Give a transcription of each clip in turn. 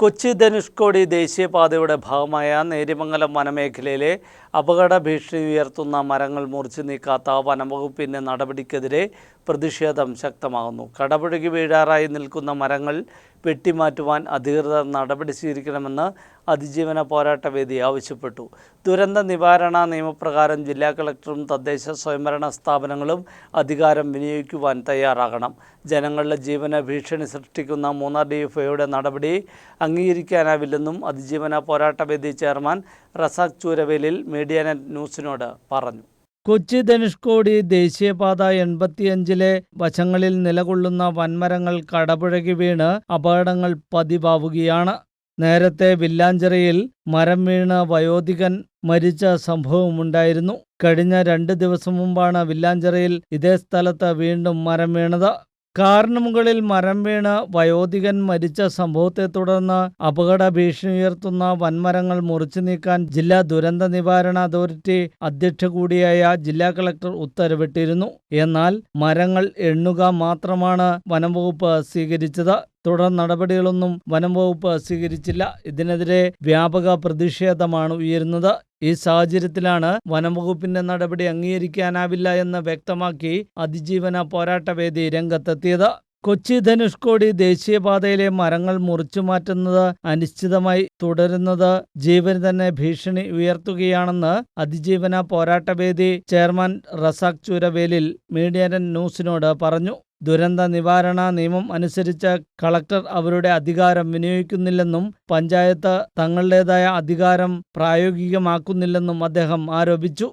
കൊച്ചി ധനുഷ്കോടി ദേശീയപാതയുടെ ഭാഗമായ നേര്യമംഗലം വനമേഖലയിലെ അപകട ഭീഷണി ഉയർത്തുന്ന മരങ്ങൾ മുറിച്ചു നീക്കാത്ത വനംവകുപ്പിന്റെ നടപടിക്കെതിരെ പ്രതിഷേധം ശക്തമാകുന്നു. കടപുഴകി വീഴാറായി നിൽക്കുന്ന മരങ്ങൾ വെട്ടിമാറ്റുവാൻ അധികൃതർ നടപടി സ്വീകരിക്കണമെന്ന് അതിജീവന പോരാട്ട വേദി ആവശ്യപ്പെട്ടു. ദുരന്ത നിവാരണ നിയമപ്രകാരം ജില്ലാ കളക്ടറും തദ്ദേശ സ്വയംഭരണ സ്ഥാപനങ്ങളും അധികാരം വിനിയോഗിക്കുവാൻ തയ്യാറാകണം. ജനങ്ങളുടെ ജീവന ഭീഷണി സൃഷ്ടിക്കുന്ന മൂന്നാർ ഡി എഫ് ഐയുടെ നടപടി അംഗീകരിക്കാനാവില്ലെന്നും അതിജീവന പോരാട്ട വേദി chairman Razak Chooravelil media net ന്യൂസിനോട് പറഞ്ഞു. കൊച്ചി ധനുഷ്കോടി ദേശീയപാത എൺപത്തിയഞ്ചിലെ വശങ്ങളിൽ നിലകൊള്ളുന്ന വൻമരങ്ങൾ കടപുഴകി വീണ് അപകടങ്ങൾ പതിവാവുകയാണ്. നേരത്തെ വില്ലാഞ്ചിറയിൽ മരം വീണ് വയോധികൻ മരിച്ച സംഭവമുണ്ടായിരുന്നു. കഴിഞ്ഞ രണ്ട് ദിവസം മുമ്പാണ് വില്ലാഞ്ചിറയിൽ ഇതേ സ്ഥലത്ത് വീണ്ടും മരം വീണത്. കാറിന് മുകളിൽ മരം വീണ് വയോധികൻ മരിച്ച സംഭവത്തെ തുടർന്ന് അപകട ഭീഷണി ഉയർത്തുന്ന വൻമരങ്ങൾ മുറിച്ചു നീക്കാൻ ജില്ലാ ദുരന്ത നിവാരണ അതോറിറ്റി അധ്യക്ഷ കൂടിയായ ജില്ലാ കളക്ടർ ഉത്തരവിട്ടിരുന്നു. എന്നാൽ മരങ്ങൾ എണ്ണുക മാത്രമാണ് വനംവകുപ്പ് സ്വീകരിച്ചത്. തുടർ നടപടികളൊന്നും വനം വകുപ്പ് സ്വീകരിച്ചില്ല ഇതിനെതിരെ വ്യാപക പ്രതിഷേധമാണ് ഉയരുന്നത്. ഈ സാഹചര്യത്തിലാണ് വനം വകുപ്പിന്റെ നടപടി അംഗീകരിക്കാനാവില്ല എന്ന് വ്യക്തമാക്കി അതിജീവന പോരാട്ടവേദി രംഗത്തെത്തിയത്. കൊച്ചി ധനുഷ്കോടി ദേശീയപാതയിലെ മരങ്ങൾ മുറിച്ചു മാറ്റുന്നത് അനിശ്ചിതമായി തുടരുന്നത് ജീവന് തന്നെ ഭീഷണി ഉയർത്തുകയാണെന്ന് അതിജീവന പോരാട്ടവേദി ചെയർമാൻ റസാഖ് ചൂരവേലിൽ മീഡിയ ന്യൂസിനോട് പറഞ്ഞു. ദുരന്ത നിവാരണ നിയമം അനുസരിച്ച് കളക്ടർ അവരുടെ അധികാരം വിനിയോഗിക്കുന്നില്ലെന്നും പഞ്ചായത്ത് തങ്ങളുടേതായ അധികാരം പ്രായോഗികമാക്കുന്നില്ലെന്നും അദ്ദേഹം ആരോപിച്ചു.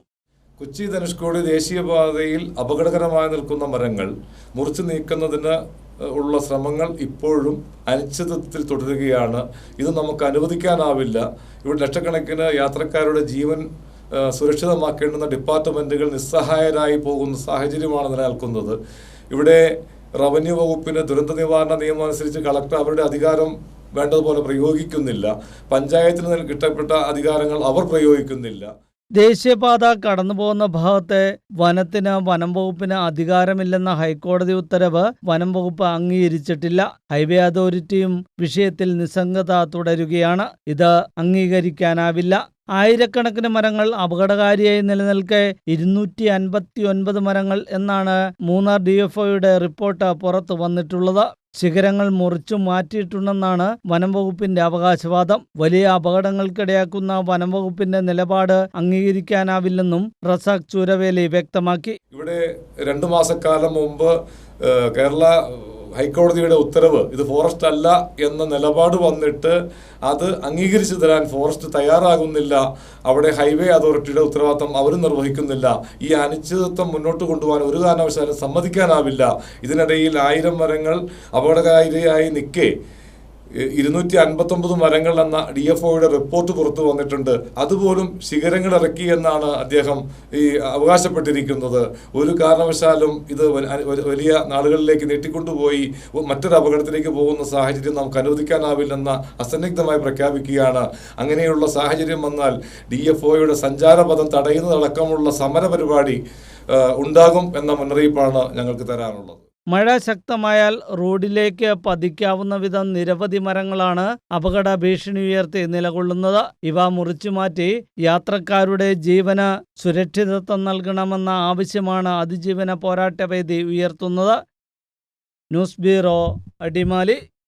കൊച്ചി ധനുഷ്കോടി ദേശീയപാതയിൽ അപകടകരമായി നിൽക്കുന്ന മരങ്ങൾ മുറിച്ചു നീക്കുന്നതിന് ഉള്ള ശ്രമങ്ങൾ ഇപ്പോഴും അനിശ്ചിതത്വത്തിൽ തുടരുകയാണ്. ഇത് നമുക്ക് അനുവദിക്കാനാവില്ല. ഇവിടെ ലക്ഷക്കണക്കിന് യാത്രക്കാരുടെ ജീവൻ സുരക്ഷിതമാക്കേണ്ടുന്ന ഡിപ്പാർട്ട്മെന്റുകൾ നിസ്സഹായരായി പോകുന്ന സാഹചര്യമാണ് നിലനിൽക്കുന്നത്. ഇവിടെ റവന്യൂ വകുപ്പിന് ദുരന്ത നിവാരണ നിയമം അനുസരിച്ച് കളക്ടർ അവരുടെ അധികാരം വേണ്ടതുപോലെ പ്രയോഗിക്കുന്നില്ല. പഞ്ചായത്തിന് കിട്ടപ്പെട്ട അധികാരങ്ങൾ അവർ പ്രയോഗിക്കുന്നില്ല. ദേശീയപാത കടന്നു പോകുന്ന ഭാഗത്തെ വനത്തിന് വനം വകുപ്പിന് അധികാരമില്ലെന്ന ഹൈക്കോടതി ഉത്തരവ് വനം വകുപ്പ് അംഗീകരിച്ചിട്ടില്ല. ഹൈവേ അതോറിറ്റിയും വിഷയത്തിൽ നിസ്സംഗത തുടരുകയാണ്. ഇത് അംഗീകരിക്കാനാവില്ല. ആയിരക്കണക്കിന് മരങ്ങൾ അപകടകാരിയായി നിലനിൽക്കെ ഇരുന്നൂറ്റി അൻപത്തി ഒൻപത് മരങ്ങൾ എന്നാണ് മൂന്നാർ ഡി എഫ് ഒയുടെ റിപ്പോർട്ട് പുറത്തു വന്നിട്ടുള്ളത്. ശിഖരങ്ങൾ മുറിച്ചു മാറ്റിയിട്ടുണ്ടെന്നാണ് വനം വകുപ്പിന്റെ അവകാശവാദം. വലിയ അപകടങ്ങൾക്കിടയാക്കുന്ന വനം വകുപ്പിന്റെ നിലപാട് അംഗീകരിക്കാനാവില്ലെന്നും റസാഖ് ചൂരവേലി വ്യക്തമാക്കി. ഇവിടെ രണ്ടു മാസക്കാലം മുമ്പ് കേരള ഹൈക്കോടതിയുടെ ഉത്തരവ് ഇത് ഫോറസ്റ്റ് അല്ല എന്ന നിലപാട് വന്നിട്ട് അത് അംഗീകരിച്ചു തരാൻ ഫോറസ്റ്റ് തയ്യാറാകുന്നില്ല. അവിടെ ഹൈവേ അതോറിറ്റിയുടെ ഉത്തരവാദിത്തം അവരും നിർവഹിക്കുന്നില്ല. ഈ അനിശ്ചിതത്വം മുന്നോട്ട് കൊണ്ടുപോകാൻ ഒരു കാരണവശാലും സമ്മതിക്കാനാവില്ല. ഇതിനിടയിൽ ആയിരം മരങ്ങൾ അപകടകാരിയായി നിൽക്കെ. ഇരുന്നൂറ്റി അൻപത്തൊമ്പത് മരങ്ങൾ എന്ന ഡി എഫ് ഒയുടെ റിപ്പോർട്ട് പുറത്തു വന്നിട്ടുണ്ട്. അതുപോലും ശിഖരങ്ങൾ ഇറക്കി എന്നാണ് അദ്ദേഹം ഈ അവകാശപ്പെട്ടിരിക്കുന്നത്. ഒരു കാരണവശാലും ഇത് വലിയ നാളുകളിലേക്ക് നീട്ടിക്കൊണ്ടുപോയി മറ്റൊരു അപകടത്തിലേക്ക് പോകുന്ന സാഹചര്യം നമുക്ക് അനുവദിക്കാനാവില്ലെന്ന അസന്നിഗ്ധമായി പ്രഖ്യാപിക്കുകയാണ്. അങ്ങനെയുള്ള സാഹചര്യം വന്നാൽ ഡി എഫ് ഒയുടെ സഞ്ചാരപഥം തടയുന്നതടക്കമുള്ള സമര പരിപാടി ഉണ്ടാകും എന്ന മുന്നറിയിപ്പാണ് ഞങ്ങൾക്ക് തരാനുള്ളത്. മഴ ശക്തമായാൽ റോഡിലേക്ക് പതിക്കാവുന്ന വിധം നിരവധി മരങ്ങളാണ് അപകട ഭീഷണി ഉയർത്തി നിലകൊള്ളുന്നത്. ഇവ മുറിച്ചുമാറ്റി യാത്രക്കാരുടെ ജീവന് സുരക്ഷിതത്വം നൽകണമെന്ന ആവശ്യമാണ് അതിജീവന പോരാട്ട വേദി ഉയർത്തുന്നത്. News bureau Adimali.